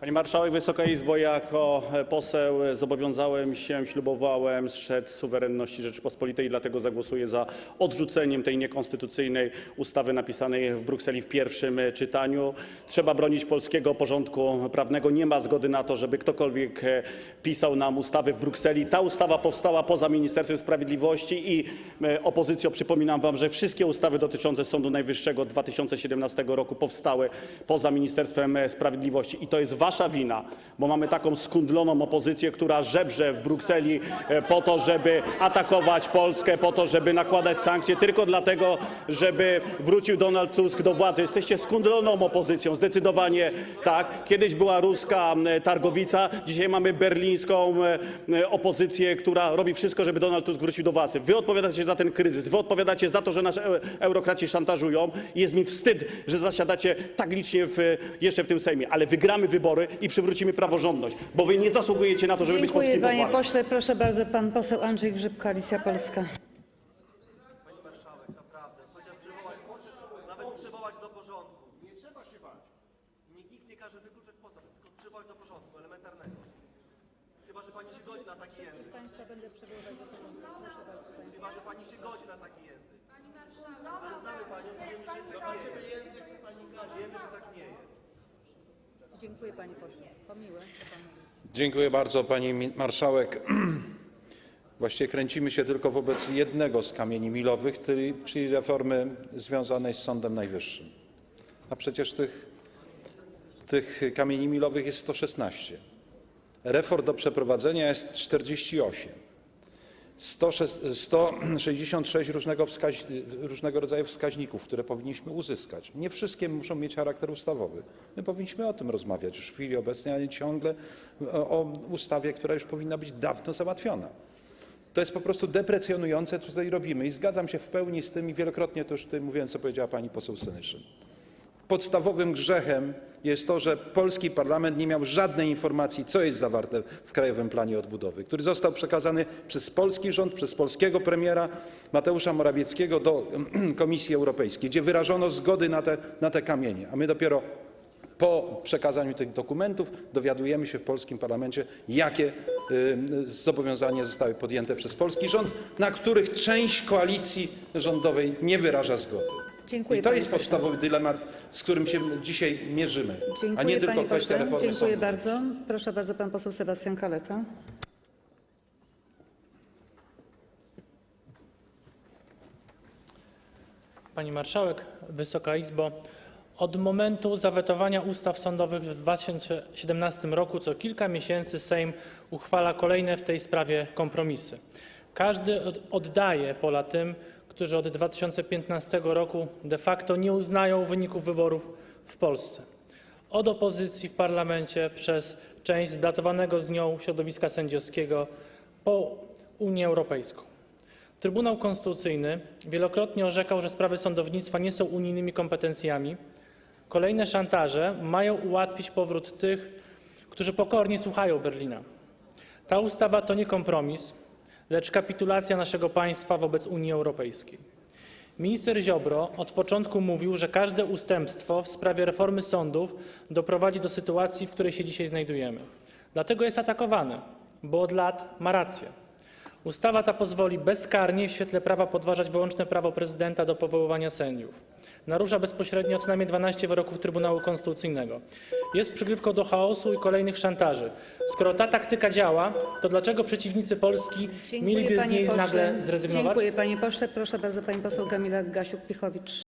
Pani Marszałek, Wysoka Izbo, jako poseł zobowiązałem się, ślubowałem strzec suwerenności Rzeczypospolitej, dlatego zagłosuję za odrzuceniem tej niekonstytucyjnej ustawy napisanej w Brukseli w pierwszym czytaniu. Trzeba bronić polskiego porządku prawnego. Nie ma zgody na to, żeby ktokolwiek pisał nam ustawy w Brukseli. Ta ustawa powstała poza Ministerstwem Sprawiedliwości i e, opozycjo przypominam wam, że wszystkie ustawy dotyczące Sądu Najwyższego od 2017 roku powstały poza Ministerstwem Sprawiedliwości i to jest wasza wina, bo mamy taką skundloną opozycję, która żebrze w Brukseli e, po to, żeby atakować Polskę, po to, żeby nakładać sankcje, tylko dlatego, żeby wrócił Donald Tusk do władzy. Jesteście skundloną opozycją, zdecydowanie tak. Kiedyś była ruska targowica, dzisiaj mamy berlińską opozycję, która robi wszystko, żeby Donald Tusk wrócił do władzy. Wy odpowiadacie za ten kryzys, wy odpowiadacie za to, że nas e- eurokraci szantażują jest mi wstyd, że zasiadacie tak licznie w, jeszcze w tym Sejmie, ale wygramy wybory i przywrócimy praworządność, bo wy nie zasługujecie na to, żeby być Dziękuję polskim panie posłem. pośle. Proszę bardzo, pan poseł Andrzej Grzyb, Koalicja Polska. Pani marszałek, naprawdę, chociaż przywołać, nawet przywołać do porządku. Nie trzeba się bać. Nikt, nikt nie każe wykluczać tylko przywołać do porządku, elementarnego. Chyba, że pani się godzi na taki język. Państwa będę do. Chyba, że pani się godzi na taki język. Ale znamy panią, wiemy, że tak jest. Wiemy, że tak nie jest. Dziękuję panie pośle. To miłe. Dziękuję bardzo pani marszałek. Właściwie kręcimy się tylko wobec jednego z kamieni milowych, czyli- czyli reformy związanej z Sądem Najwyższym. A przecież tych, tych kamieni milowych jest 116. Reform do przeprowadzenia jest 48. 106 166 różnego, rodzaju wskaźników, które powinniśmy uzyskać. Nie wszystkie muszą mieć charakter ustawowy. My powinniśmy o tym rozmawiać już w chwili obecnej, a nie ciągle o, o ustawie, która już powinna być dawno załatwiona. To jest po prostu deprecjonujące, co tutaj robimy. I zgadzam się w pełni z tym i wielokrotnie to już mówiłem, co powiedziała pani poseł Senyszyn. Podstawowym grzechem jest to, że polski parlament nie miał żadnej informacji, co jest zawarte w Krajowym Planie Odbudowy, który został przekazany przez polski rząd, przez polskiego premiera Mateusza Morawieckiego do Komisji Europejskiej, gdzie wyrażono zgody na te, kamienie. A my dopiero po przekazaniu tych dokumentów dowiadujemy się w polskim parlamencie, jakie y, zobowiązania zostały podjęte przez polski rząd, na których część koalicji rządowej nie wyraża zgody. Dziękuję, I to panie jest pośle. podstawowy dylemat, z którym się dzisiaj mierzymy, Dziękuję a nie tylko panie kwestia pośle. reformy Dziękuję sądu. bardzo. Proszę bardzo, pan poseł Sebastian Kaleta. Pani Marszałek, Wysoka Izbo, od momentu zawetowania ustaw sądowych w 2017 roku co kilka miesięcy Sejm uchwala kolejne w tej sprawie kompromisy. Każdy od- oddaje pola tym, którzy od 2015 roku de facto nie uznają wyników wyborów w Polsce. Od opozycji w parlamencie przez część zdatowanego z nią środowiska sędziowskiego po Unię Europejską. Trybunał Konstytucyjny wielokrotnie orzekał, że sprawy sądownictwa nie są unijnymi kompetencjami. Kolejne szantaże mają ułatwić powrót tych, którzy pokornie słuchają Berlina. Ta ustawa to nie kompromis, lecz kapitulacja naszego państwa wobec Unii Europejskiej. Minister Ziobro od początku mówił, że każde ustępstwo w sprawie reformy sądów doprowadzi do sytuacji, w której się dzisiaj znajdujemy. Dlatego jest atakowany, bo od lat ma rację. Ustawa ta pozwoli bezkarnie w świetle prawa podważać wyłączne prawo prezydenta do powoływania sędziów. Narusza bezpośrednio co najmniej 12 wyroków Trybunału Konstytucyjnego. Jest przygrywką do chaosu i kolejnych szantaży. Skoro ta taktyka działa, to dlaczego przeciwnicy Polski mieliby z niej nagle zrezygnować? Dziękuję panie pośle. Proszę bardzo, pani poseł Kamila Gasiuk-Pichowicz.